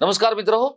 नमस्कार मित्र हो.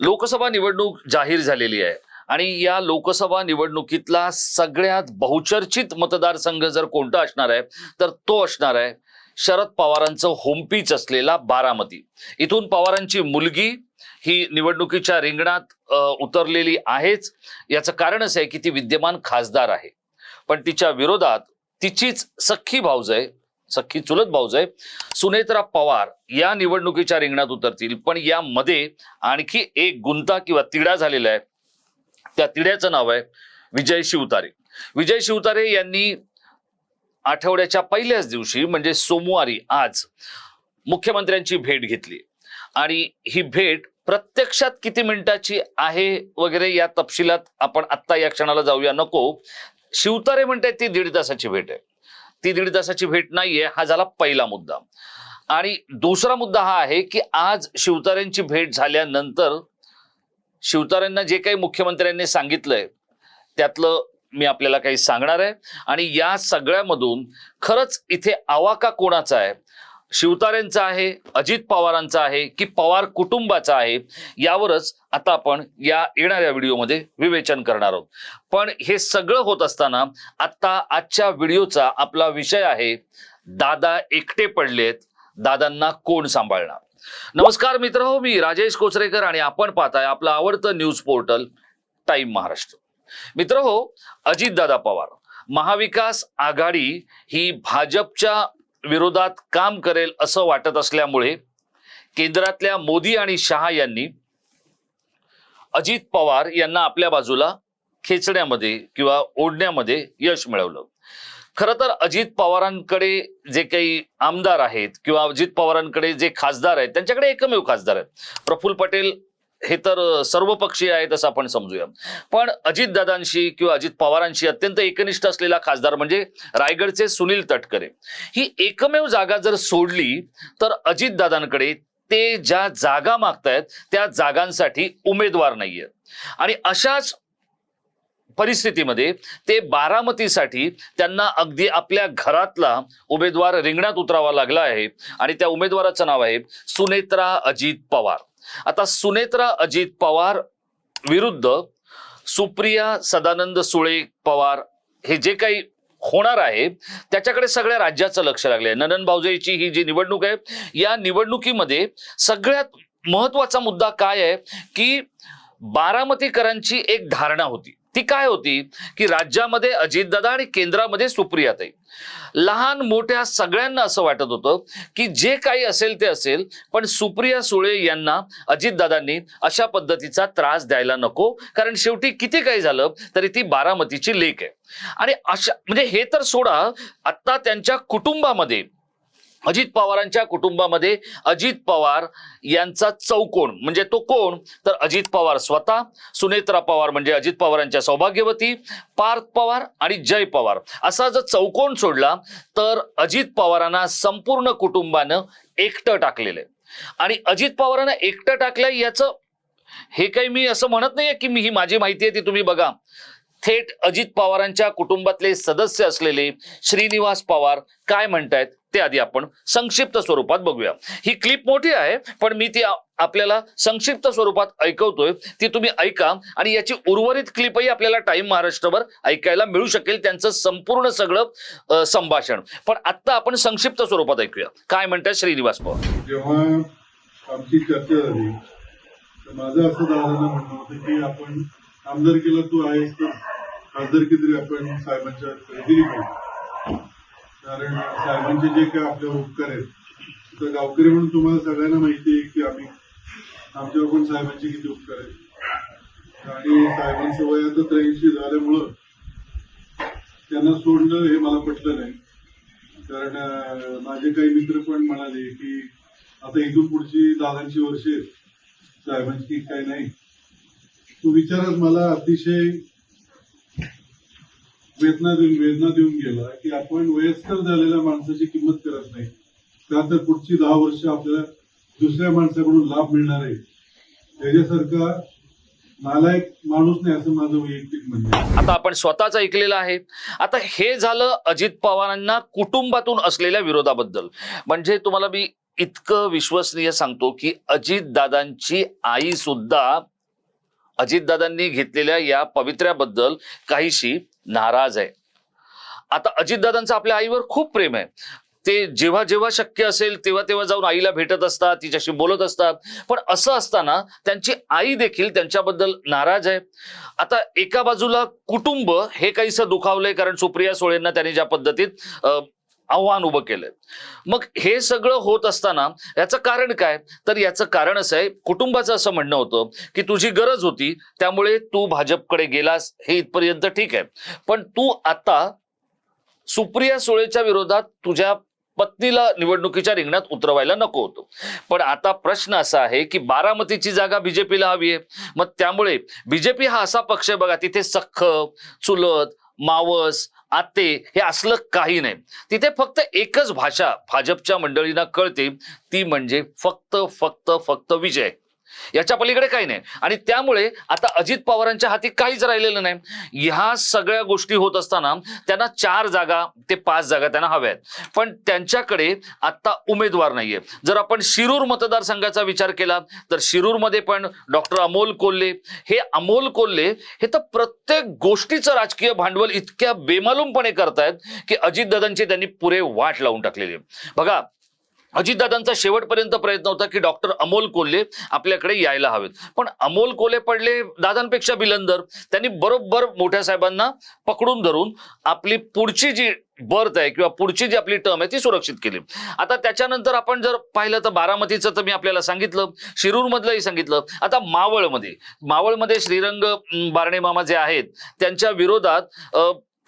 लोकसभा निवडणूक जाहीर झालेली आहे. आणि या लोकसभा निवडणुकीतला सगळ्यात बहुचर्चित मतदारसंघ जर कोणता असणार आहे तर तो असणार आहे शरद पवारांचं होमपीच असलेला बारामती. इथून पवारांची मुलगी ही निवडणुकीच्या रिंगणात उतरलेली आहेच. याचं कारण असं आहे की ती विद्यमान खासदार आहे. पण तिच्या विरोधात तिचीच सख्खी भाऊज आहे. सख्खी चुलत भाऊज आहे. सुनेत्रा पवार या निवडणुकीच्या रिंगणात उतरतील. पण यामध्ये आणखी एक गुंता किंवा तिढा झालेला आहे. त्या तिड्याचं नाव आहे विजय शिवतारे. विजय शिवतारे यांनी आठवड्याच्या पहिल्याच दिवशी म्हणजे सोमवारी आज मुख्यमंत्र्यांची भेट घेतली. आणि ही भेट प्रत्यक्षात किती मिनिटाची आहे वगैरे या तपशिलात आपण आत्ता या क्षणाला जाऊया. नको. शिवतारे म्हणतात ती दीड तासाची भेट आहे. ती दीड तासाची भेट नाहीये हा झाला पहिला मुद्दा. आणि दुसरा मुद्दा हा आहे की आज शिवतारेंची भेट झाल्यानंतर शिवतारेंना जे काही मुख्यमंत्र्यांनी सांगितलंय त्यातलं मी आपल्याला काही सांगणार आहे. आणि या सगळ्यामधून खरंच इथे आवाका कोणाचा आहे? शिवतारेंचा आहे अजित पवारांचा आहे की पवार कुटुंबाचा आहे यावरच आता आपण या येणाऱ्या व्हिडिओमध्ये विवेचन करणार आहोत. पण हे सगळं होत असताना आता आजच्या व्हिडिओचा आपला विषय आहे दादा एकटे पडलेत दादांना कोण सांभाळणार? नमस्कार मित्र हो मी राजेश कोचरेकर आणि आपण पाहताय आपलं आवडतं न्यूज पोर्टल टाइम महाराष्ट्र. मित्र हो अजितदादा पवार महाविकास आघाडी ही भाजपच्या विरोधात काम करेल असं वाटत असल्यामुळे केंद्रातल्या मोदी आणि शहा यांनी अजित पवार यांना आपल्या बाजूला खेचण्यामध्ये किंवा ओढण्यामध्ये यश मिळवलं. खरं तर अजित पवारांकडे जे काही आमदार आहेत किंवा अजित पवारांकडे जे खासदार आहेत त्यांच्याकडे एकमेव खासदार आहेत. प्रफुल्ल पटेल हे तर सर्व पक्षीय आहेत असं आपण समजूया. पण अजितदादांशी किंवा अजित पवारांशी अत्यंत एकनिष्ठ असलेला खासदार म्हणजे रायगडचे सुनील तटकरे. ही एकमेव जागा जर सोडली तर अजितदादांकडे ते ज्या जागा मागतायत त्या जागांसाठी उमेदवार नाहीये. आणि अशाच परिस्थितीमध्ये ते बारामतीसाठी त्यांना अगदी आपल्या घरातला उमेदवार रिंगणात उतरावा लागला आहे. आणि त्या उमेदवाराचं नाव आहे सुनेत्रा अजित पवार. आता सुनेत्रा अजित पवार विरुद्ध सुप्रिया सदानंद सुळे पवार हे जे काही होणार आहे त्याच्याकडे सगळ्या राज्याचं लक्ष लागलंय. ननन भाऊजेची ही जी निवडणूक आहे या निवडणुकीमध्ये सगळ्यात महत्त्वाचा मुद्दा काय आहे की बारामतीकरांची एक धारणा होती. ती काय होती की राज्यामध्ये अजितदादा आणि केंद्रामध्ये सुप्रियाताई. लहान मोठ्या सगळ्यांना असं वाटत होतं की जे काही असेल ते असेल पण सुप्रिया सुळे यांना अजितदादांनी अशा पद्धतीचा त्रास द्यायला नको कारण शेवटी किती काही झालं तरी ती बारामतीची लेख आहे. आणि अशा म्हणजे हे तर सोडा आता त्यांच्या कुटुंबामध्ये अजित पवारांच्या कुटुंबामध्ये अजित पवार यांचा चौकोन म्हणजे तो कोण? तर अजित पवार स्वतः सुनेत्रा पवार म्हणजे अजित पवारांच्या सौभाग्यवती पार्थ पवार आणि जय पवार. असा जर चौकोन सोडला तर अजित पवारांना संपूर्ण कुटुंबानं एकटं टाकलेलं आहे. आणि अजित पवारांना एकटं टाकलंय याचं हे काही मी असं म्हणत नाहीये की मी ही माझी माहिती आहे ती तुम्ही बघा. थेट अजित पवारांच्या कुटुंबातले सदस्य असलेले श्रीनिवास पवार काय म्हणतायत ते आधी आपण संक्षिप्त स्वरूपात बघूया. ही क्लिप मोठी आहे पण मी ती आपल्याला संक्षिप्त स्वरूपात ऐकवतोय. ती तुम्ही ऐका आणि याची उर्वरित क्लिपही आपल्याला टाइम महाराष्ट्रभर ऐकायला मिळू शकेल. त्यांचं संपूर्ण सगळं संभाषण. पण आत्ता आपण संक्षिप्त स्वरूपात ऐकूया. काय म्हणतात श्रीनिवास पवार? जेव्हा आमची चर्चा झाली तर माझं असं म्हणणं होतं की आपण आमदारकीला तू आहेस तर खासदारकी तरी आपण साहेबांच्या दिली. पाहिजे कारण साहेबांचे जे काय आपल्यावर उपकार आहेत तर गावकरी म्हणून तुम्हाला सगळ्यांना माहिती आहे की आम्ही आमच्यावर पण साहेबांचे किती उपकार आहेत. आणि साहेबांचं वय आता त्र्याऐंशी झाल्यामुळं त्यांना सोडणं हे मला पटलं नाही. कारण माझे काही मित्र पण म्हणाले की आता इथून पुढची दादांची वर्षे आहेत. साहेबांची काही नाही. तो विचारच मला अतिशय वेदना देऊन वेदना देऊन गेला की आपण वयस्कर झालेल्या माणसाची किंमत करत नाही. त्यानंतर तर पुढची दहा वर्ष आपल्याला दुसऱ्या माणसाकडून लाभ मिळणार आहे. त्याच्यासारखा नालायक माणूस नाही असं माझं वैयक्तिक म्हणणं आता आपण स्वतःच ऐकलेलं आहे. आता हे झालं अजित पवारांना कुटुंबातून असलेल्या विरोधाबद्दल. म्हणजे तुम्हाला मी इतकं विश्वसनीय सांगतो की अजितदादांची आई सुद्धा अजितदादांनी घेतलेल्या या पवित्र्याबद्दल काहीशी नाराज आहे. आता अजितदादांचं आपल्या आईवर खूप प्रेम आहे. ते जेव्हा जेव्हा शक्य असेल तेव्हा तेव्हा जाऊन आईला भेटत असतात तिच्याशी बोलत असतात. पण असं असताना त्यांची आई देखील त्यांच्याबद्दल नाराज आहे. आता एका बाजूला कुटुंब हे काहीसं दुखावलंय कारण सुप्रिया सोळेंना त्यांनी ज्या पद्धतीत आव्हान उभं केलंय. मग हे सगळं होत असताना याचं कारण काय? तर याचं कारण असं आहे कुटुंबाचं असं म्हणणं होतं की तुझी गरज होती त्यामुळे तू भाजपकडे गेलास हे इथपर्यंत ठीक आहे. पण तू आता सुप्रिया सुळेच्या विरोधात तुझ्या पत्नीला निवडणुकीच्या रिंगणात उतरवायला नको होतो. पण आता प्रश्न असा आहे की बारामतीची जागा बीजेपीला हवी आहे. मग त्यामुळे बीजेपी हा असा पक्ष आहे बघा तिथे सख्ख चुलत मावस आते हे असलं काही नाही. तिथे फक्त एकच भाषा भाजपच्या मंडळींना कळते. ती म्हणजे फक्त फक्त फक्त विजय. याच्या पलीकडे काही नाही. आणि त्यामुळे आता अजित पवारांच्या हाती काहीच राहिलेलं नाही. ह्या सगळ्या गोष्टी होत असताना त्यांना चार जागा ते पाच जागा त्यांना हव्या आहेत पण त्यांच्याकडे आता उमेदवार नाहीये. जर आपण शिरूर मतदारसंघाचा विचार केला तर शिरूरमध्ये पण डॉक्टर अमोल कोल्हे. हे अमोल कोल्हे हे तर प्रत्येक गोष्टीचं राजकीय भांडवल इतक्या बेमालूमपणे करतायत की अजितदादांची त्यांनी पुरे वाट लावून टाकलेली आहे. बघा अजितदादांचा शेवटपर्यंत प्रयत्न होता की डॉक्टर अमोल कोल्हे आपल्याकडे यायला हवेत. पण अमोल कोल्हे पडले दादांपेक्षा बिलंदर. त्यांनी बरोबर मोठ्या साहेबांना पकडून धरून आपली पुढची जी बर्थ आहे किंवा पुढची जी आपली टर्म आहे ती सुरक्षित केली. आता त्याच्यानंतर आपण जर पाहिलं तर बारामतीचं तर मी आपल्याला सांगितलं. शिरूरमधलंही सांगितलं. आता मावळमध्ये मावळमध्ये श्रीरंग बारणे मामा जे आहेत त्यांच्या विरोधात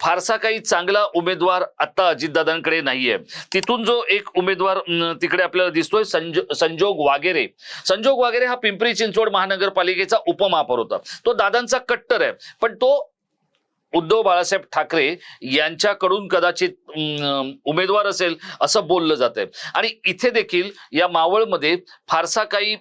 फारसा काही चांगला उमेदवार आता अजितदादांकडे नाहीये. तिथून जो एक उमेदवार तिकडे आपल्याला दिसतोय संजो संजोग वागेरे. संजोग वागेरे हा पिंपरी चिंचवड महानगरपालिकेचा उपमहापौर होता. तो दादांचा कट्टर आहे. पण तो उद्धव बाळासाहेब ठाकरे यांच्याकडून कदाचित उमेदवार असेल असं बोललं जात आहे आणि इथे देखील या मावळमध्ये फारसा काही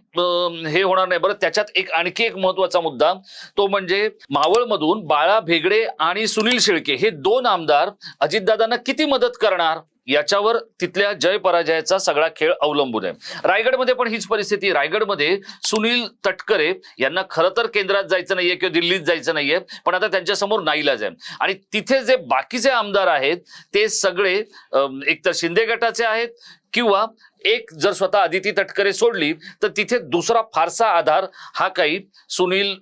हे होणार नाही. बरं त्याच्यात एक आणखी एक महत्त्वाचा मुद्दा तो म्हणजे मावळमधून बाळा भेगडे आणि सुनील शेळके हे दोन आमदार अजितदादांना किती मदत करणार? याच्यावर तिथल्या जय पराजयाचा सगळा खेळ अवलंबून आहे. रायगडमध्ये पण हीच परिस्थिती रायगडमध्ये सुनील तटकरे यांना खरं तर केंद्रात जायचं नाहीये किंवा दिल्लीत जायचं नाहीये पण आता त्यांच्यासमोर नाईलाज आहे. आणि तिथे जे बाकीचे आमदार आहेत ते सगळे एकतर शिंदे गटाचे आहेत किंवा एक जर स्वतः आदिती तटकरे सोडली तर तिथे दुसरा फारसा आधार हा काही सुनील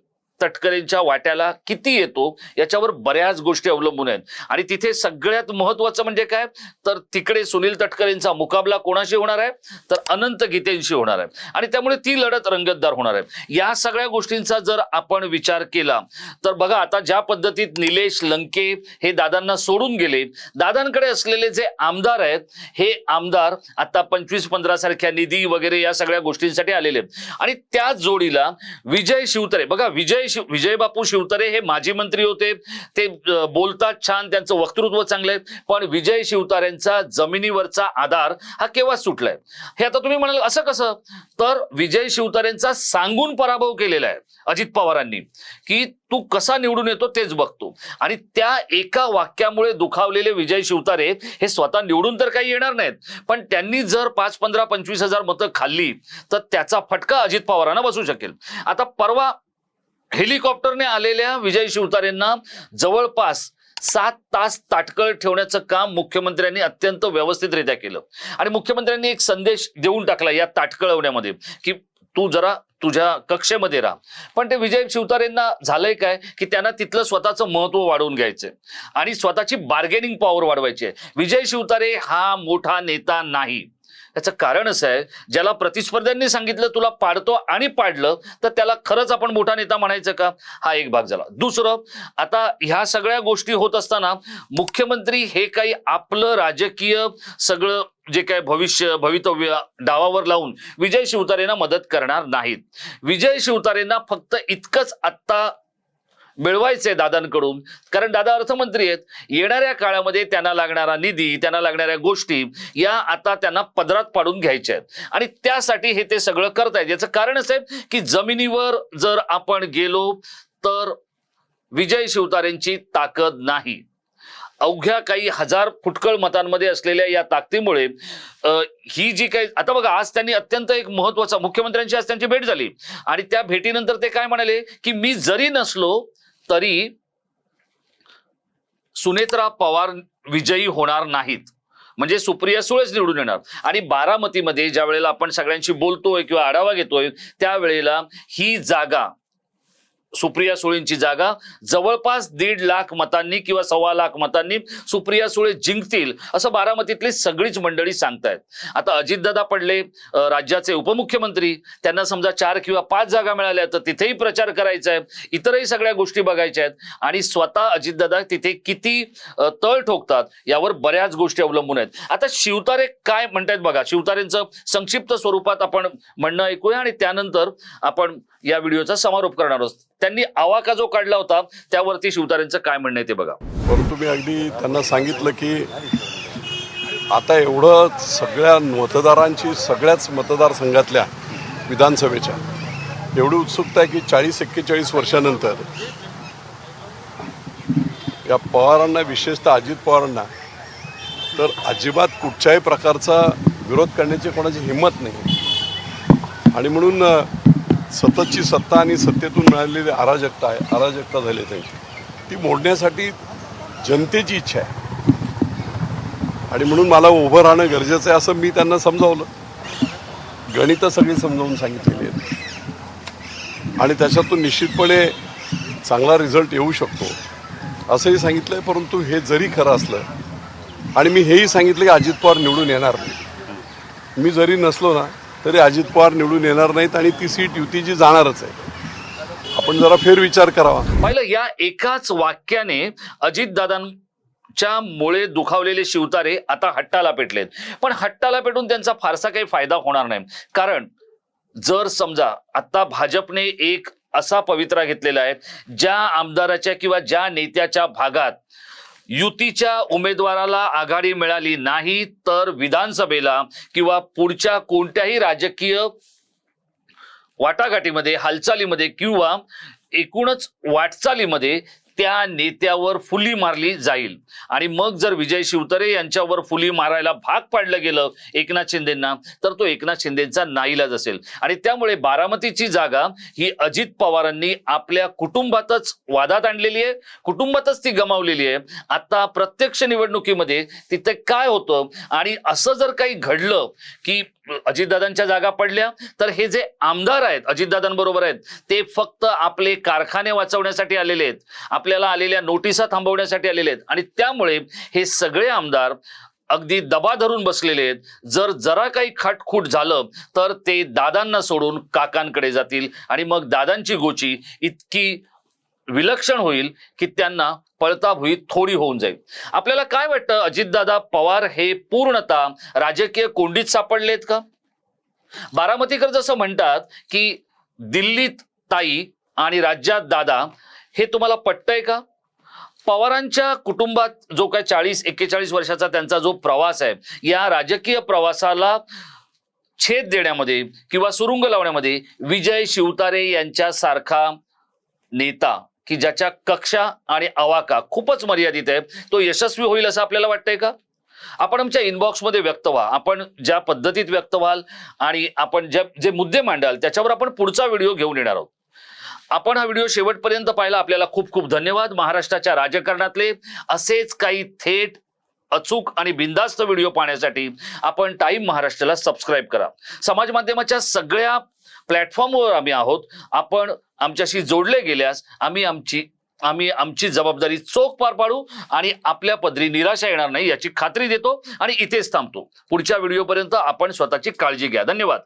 तटकरेंच्या वाट्याला किती येतो याच्यावर बऱ्याच गोष्टी अवलंबून आहेत. आणि तिथे सगळ्यात महत्वाचं म्हणजे काय? तर तिकडे सुनील तटकरेंचा मुकाबला कोणाशी होणार आहे? तर अनंत गीतेंशी होणार आहे. आणि त्यामुळे ती लढत रंगतदार होणार आहे. या सगळ्या गोष्टींचा जर आपण विचार केला तर बघा आता ज्या पद्धतीत निलेश लंके हे दादांना सोडून गेले दादांकडे असलेले जे आमदार आहेत हे आमदार आता पंचवीस पंधरा सारख्या निधी वगैरे या सगळ्या गोष्टींसाठी आलेले आहेत. आणि त्या जोडीला विजय शिवतरे बघा विजय शिव विजय बापू शिवतरे हे माजी मंत्री होते. ते बोलतात छान त्यांचं वक्तृत्व चांगलं आहे. पण विजय शिवतारेंचा जमिनीवरचा आधार हा केव्हा सुटलाय? हे आता तुम्ही म्हणाल असं कसं? तर विजय शिवतारेंचा सांगून पराभव केलेला आहे अजित पवारांनी की तू कसा निवडून येतो तेच बघतो. आणि त्या एका वाक्यामुळे दुखावलेले विजय शिवतारे हे स्वतः निवडून तर काही येणार नाहीत. पण त्यांनी जर पाच पंधरा पंचवीस हजार मतं खाल्ली तर त्याचा फटका अजित पवारांना बसू शकेल. आता परवा हेलिकॉप्टरने आलेल्या विजय शिवतारेंना जवळपास सात तास ताटकळ ठेवण्याचं काम मुख्यमंत्र्यांनी अत्यंत व्यवस्थितरित्या केलं. आणि मुख्यमंत्र्यांनी एक संदेश देऊन टाकला या ताटकळवण्यामध्ये की तू जरा तुझ्या कक्षेमध्ये राहा. पण ते विजय शिवतारेंना झालंय काय? की त्यांना तिथलं स्वतःचं महत्त्व वाढवून घ्यायचंय. आणि स्वतःची बार्गेनिंग पॉवर वाढवायची आहे. विजय शिवतारे हा मोठा नेता नाही. याचं कारण असं आहे ज्याला प्रतिस्पर्ध्यांनी सांगितलं तुला पाडतो आणि पाडलं तर त्याला खरंच आपण मोठा नेता म्हणायचं का? हा एक भाग झाला. दुसरं आता ह्या सगळ्या गोष्टी होत असताना मुख्यमंत्री हे काही आपलं राजकीय सगळं जे काय भविष्य भवितव्य डावावर लावून विजय शिवतारेंना मदत करणार नाहीत. विजय शिवतारेंना फक्त इतकंच आत्ता मिळवायचे दादांकडून. कारण दादा अर्थमंत्री आहेत. येणाऱ्या काळामध्ये त्यांना लागणारा निधी त्यांना लागणाऱ्या गोष्टी या आता त्यांना पदरात पाडून घ्यायच्या आहेत. आणि त्यासाठी हे ते सगळं करतायत. याचं कारण असं आहे की जमिनीवर जर आपण गेलो तर विजय शिवतारेंची ताकद नाही. अवघ्या काही हजार फुटकळ मतांमध्ये असलेल्या या ताकदीमुळे ही जी काही आता बघा आज त्यांनी अत्यंत एक महत्त्वाचा मुख्यमंत्र्यांची आज त्यांची भेट झाली. आणि त्या भेटीनंतर ते काय म्हणाले की मी जरी नसलो तरी सुनेत्रा पवार विजयी होणार नाहीत. म्हणजे सुप्रिया सुळेच निवडून येणार. आणि बारामतीमध्ये ज्या वेळेला आपण सगळ्यांशी बोलतोय किंवा आढावा घेतोय त्यावेळेला ही जागा सुप्रिया सुळेंची जागा. जवळपास दीड लाख मतांनी किंवा सव्वा लाख मतांनी सुप्रिया सुळे जिंकतील असं बारामतीतली सगळीच मंडळी सांगतायत. आता अजितदादा पडले राज्याचे उपमुख्यमंत्री. त्यांना समजा चार किंवा पाच जागा मिळाल्या तर तिथेही प्रचार करायचा आहे. इतरही सगळ्या गोष्टी बघायच्या आहेत. आणि स्वतः अजितदादा तिथे किती तळ ठोकतात यावर बऱ्याच गोष्टी अवलंबून आहेत. आता शिवतारे काय म्हणतायत बघा. शिवतारेंचं संक्षिप्त स्वरूपात आपण म्हणणं ऐकूया आणि त्यानंतर आपण या व्हिडिओचा समारोप करणार आहोत. त्यांनी आवाका जो काढला होता त्यावरती शिवतारेंचं काय म्हणणं आहे ते बघा. परंतु मी अगदी त्यांना सांगितलं की आता एवढं सगळ्या मतदारांची सगळ्याच मतदारसंघातल्या विधानसभेच्या एवढी उत्सुकता आहे की चाळीस एक्केचाळीस वर्षानंतर या पवारांना विशेषतः अजित पवारांना तर अजिबात कुठच्याही प्रकारचा विरोध करण्याची कोणाची हिंमत नाही. आणि म्हणून सततची सत्ता आणि सत्तेतून मिळालेली अराजकता आहे अराजकता झाली त्यांची. ती मोडण्यासाठी जनतेची इच्छा आहे. आणि म्हणून मला उभं राहणं गरजेचं आहे असं मी त्यांना समजावलं. गणितं सगळी समजावून सांगितलेली आहेत. आणि त्याच्यातून निश्चितपणे चांगला रिझल्ट येऊ शकतो असंही सांगितलं आहे परंतु हे जरी खरं असलं आणि मी हेही सांगितलं की अजित पवार निवडून येणार नाही. मी जरी नसलो ना तरी अजित पवार निवडून येणार नाहीत आणि ती सीट युतीची जाणारच आहे. आपण जरा फेरविचार करावा. पाहिलं या एकाच वाक्याने अजितदादांच्या मुळे दुखावलेले शिवतारे आता हट्टाला पेटलेत. पण हट्टाला पेटून त्यांचा फारसा काही फायदा होणार नाही. कारण जर समजा आता भाजपने एक असा पवित्रा घेतलेला आहे ज्या आमदाराच्या किंवा ज्या नेत्याच्या भागात युतीच्या उमेदवाराला आघाडी मिळाली नाही तर विधानसभेला किंवा पुढच्या कोणत्याही राजकीय वाटाघाटीमध्ये हालचालीमध्ये किंवा एकूणच वाटचालीमध्ये त्या नेत्यावर फुली मारली जाईल. आणि मग जर विजय शिवतरे यांच्यावर फुली मारायला भाग पाडलं गेलं एकनाथ शिंदेंना तर तो एकनाथ शिंदेचा नाईलाज असेल. आणि त्यामुळे बारामतीची जागा ही अजित पवारांनी आपल्या कुटुंबातच वादात आणलेली आहे. कुटुंबातच ती गमावलेली आहे. आता प्रत्यक्ष निवडणुकीमध्ये तिथे काय होतं? आणि असं जर काही घडलं की अजितदादांच्या जागा पडल्या. तर हे जे आमदार आहेत अजितदादांबरोबर आहेत ते फक्त आपले कारखाने वाचवण्यासाठी आलेले आहेत. आपल्याला आलेल्या नोटिसा थांबवण्यासाठी आलेले आहेत. आणि त्यामुळे हे सगळे आमदार अगदी दबा धरून बसलेले आहेत. जर जरा काही खाटखूट झालं तर ते दादांना सोडून काकांकडे जातील. आणि मग दादांची गोची इतकी विलक्षण होईल की त्यांना पळता थोडी होऊन जाईल. आपल्याला काय वाटतं? अजितदादा पवार हे पूर्णतः राजकीय कोंडीत सापडलेत का? बारामतीकर जसं म्हणतात की दिल्लीत ताई आणि राज्यात दादा हे तुम्हाला पटतंय का? पवारांच्या कुटुंबात जो काय चाळीस एक्केचाळीस वर्षाचा त्यांचा जो प्रवास आहे या राजकीय प्रवासाला छेद देण्यामध्ये किंवा सुरुंग लावण्यामध्ये विजय शिवतारे यांच्यासारखा नेता की ज्याच्या कक्षा आणि अवाका खूपच मर्यादित आहे. तो यशस्वी होईल असं आपल्याला वाटतंय का? आपण आमच्या इनबॉक्समध्ये व्यक्त व्हा. आपण ज्या पद्धतीत व्यक्त व्हाल आणि आपण ज्या जे मुद्दे मांडाल त्याच्यावर आपण पुढचा व्हिडिओ घेऊन येणार आहोत. आपण हा व्हिडिओ शेवटपर्यंत पाहिला. आपल्याला खूप खूप धन्यवाद. महाराष्ट्राच्या राजकारणातले असेच काही थेट अचूक आणि बिंदास्त व्हिडिओ पाहण्यासाठी आपण टाईम महाराष्ट्राला सबस्क्राईब करा. समाज माध्यमाच्या सगळ्या प्लॅटफॉर्मवर आम्ही आहोत. आपण आमच्याशी जोडले गेल्यास आम्ही आमची आम्ही आमची जबाबदारी चोख पार पाडू आणि आपल्या पदरी निराशा येणार नाही याची खात्री देतो आणि इथेच थांबतो. पुढच्या व्हिडिओपर्यंत आपण स्वतःची काळजी घ्या. धन्यवाद.